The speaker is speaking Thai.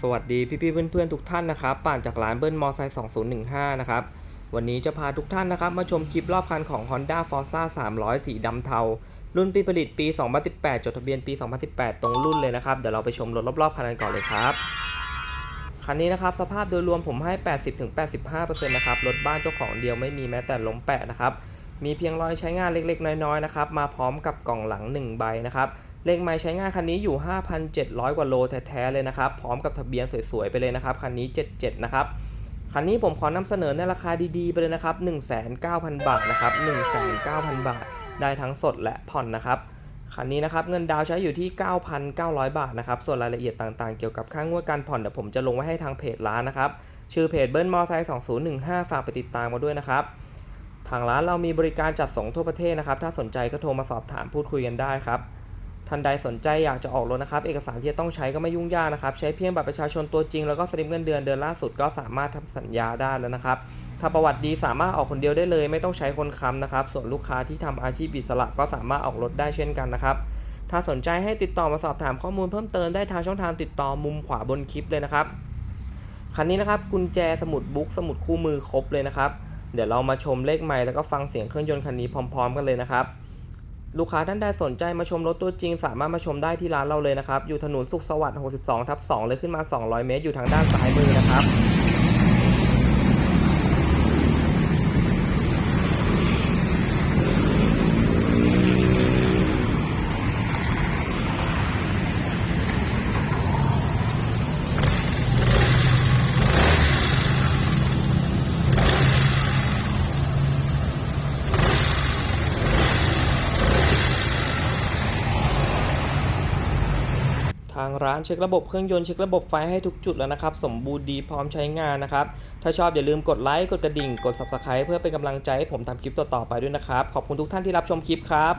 สวัสดีพี่ๆเพื่อนๆทุกท่านนะครับป่านจากร้านเบิ้ลมอไซค์2015 นะครับ วันนี้จะพาทุกท่านนะครับ มาชมคลิปรอบคันของ Honda Forza 300 สีดำเทา รุ่นปีผลิตปี 2018 จดทะเบียนปี 2018 ตรงรุ่นเลยนะครับ เดี๋ยวเราไปชมรถรอบๆคันกันก่อนเลยครับ คันนี้นะครับ สภาพโดยรวมผมให้ 80-85%นะครับ รถบ้านเจ้าของเดียวไม่มีแม้แต่ล้มแปะนะครับ มีเพียงรอยใช้งานเล็กๆ น้อยๆนะครับมาพร้อมกับกล่องหลัง 1 ใบนะครับเลขไม้ใช้งานคันนี้อยู่ 5,700 กว่าโลแท้ๆเลยนะครับ พร้อมกับทะเบียนสวยๆไปเลยนะครับคันนี้ 77 นะครับคันนี้ผมขอนำเสนอในราคาดีๆไปเลยนะครับ 19,000บาทนะครับ19,000 บาท ได้ทั้งสดและผ่อนนะครับคันนี้นะครับเงินดาวใช้อยู่ที่ 9,900 บาทนะครับส่วนรายละเอียดต่างๆ เกี่ยวกับค่างวดการผ่อนเดี๋ยวผมจะลงไว้ให้ทางเพจร้านนะครับชื่อเพจเบิ้ลมอไซค์2015 ฝากไปติดตามมาด้วยนะครับ ทางร้านเรามีบริการจัดส่งทั่วประเทศนะครับ ถ้าสนใจก็โทรมาสอบถามพูดคุยกันได้ครับท่านใดสนใจอยากจะออกรถนะครับ เอกสารที่จะต้องใช้ก็ไม่ยุ่งยากนะครับ ใช้เพียงบัตรประชาชนตัวจริง แล้วก็สลิปเงินเดือนเดือนล่าสุดก็สามารถทำสัญญาได้แล้วนะครับ ถ้าประวัติดีสามารถออกคนเดียวได้เลย ไม่ต้องใช้คนค้ำนะครับ ส่วนลูกค้าที่ทำอาชีพอิสระก็สามารถออกรถได้เช่นกันนะครับถ้าสนใจให้ติดต่อมาสอบถามข้อมูลเพิ่มเติมได้ทางช่องทางติดต่อมุมขวาบนคลิปเลยนะครับคันนี้นะครับกุญแจสมุดบุ๊กสมุดคู่มือครบเลยนะครับ เดี๋ยวเรามาชมเลขไมล์แล้วก็ฟังเสียงเครื่องยนต์คันนี้พร้อม ๆ กันเลยนะครับลูกค้าท่านใดสนใจมาชมรถตัวจริง สามารถมาชมได้ที่ร้านเราเลยนะครับ อยู่ถนนสุขสวัสดิ์ 62 ทับ 2 เลยขึ้นมา 200 เมตร อยู่ทางด้านซ้ายมือนะครับ ทางร้านเช็คระบบเครื่องยนต์เช็คระบบไฟให้ทุกจุดแล้วนะครับ สมบูรณ์ดีพร้อมใช้งานนะครับ ถ้าชอบอย่าลืมกดไลค์กดกระดิ่ง กด subscribe เพื่อเป็นกำลังใจให้ผมทำคลิปต่อๆไปด้วยนะครับ ขอบคุณทุกท่านที่รับชมคลิปครับ